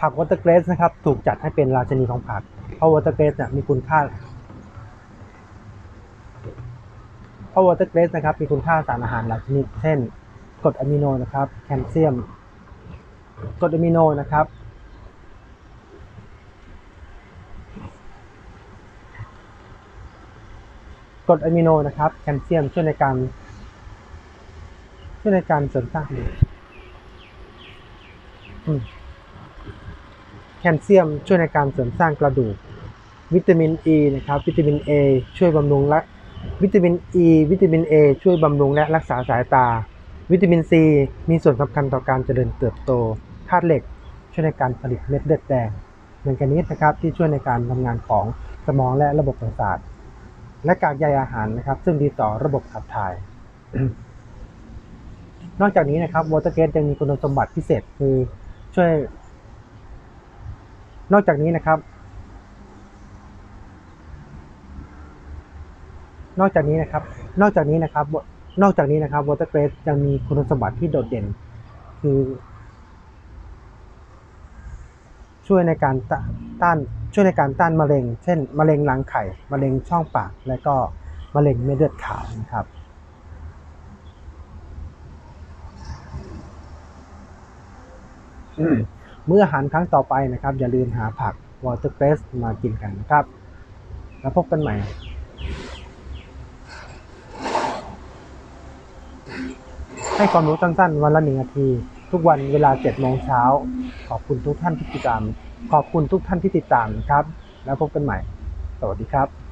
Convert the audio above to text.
ผักวอเตอร์เกรสนะครับถูกจัดให้เป็นราชินีของผัก เพราะวอเตอร์เกรสเนี่ยมีคุณค่าเพราะวอเตอร์เกรสนะครับมีคุณค่าสารอาหารหลายชนิด เช่นกรดอะมิโนนะครับแคลเซียมกรดอะมิโนนะครับกรดอะมิโนนะครับแคลเซียมช่วยในการช่วยในการเสริมสร้างอืม แคลเซียมช่วยในการเสริมสร้างกระดูก วิตามินอ e ีนะครับ วิตามิน A ช่วยบำรุงและวิตามินอ e, ีวิตามิน A ช่วยบำรุงและรักษาสายตา วิตามินซีมีส่วนสำคัญต่อการเจริญเติบโตธาตุเหล็ก ช่วยในการผลิตเม็ดเลือดแดงแมงกานีสนะครับที่ช่วยในการทำงานของสมองและระบบประสาท และกากใยอาหารนะครับ ซึ่งดีต่อระบบขับถ่าย นอกจากนี้นะครับวอเตอร์เกตยังมีคุณสมบัติพิเศษคือช่วย นอกจากนี้นะครับ นอกจากนี้นะครับ นอกจากนี้นะครับ นอกจากนี้นะครับวอเตอร์เกรสยังมีคุณสมบัติที่โดดเด่น คือ ช่วยในการต้านช่วยในการต้านมะเร็ง เช่น มะเร็งรังไข่ มะเร็งช่องปาก และก็มะเร็งเม็ดเลือดขาวนะครับ เมื่ออาหารครั้งต่อไปนะครับ อย่าลืมหาผักวอเตอร์เกรสมากินกันนะครับ แล้วพบกันใหม่ให้ความรู้สั้นๆ วันละหนึ่งนาที ทุกวันเวลา7โมงเช้า ขอบคุณทุกท่านที่ติดตาม ขอบคุณทุกท่านที่ติดตามนะครับ แล้วพบกันใหม่ สวัสดีครับ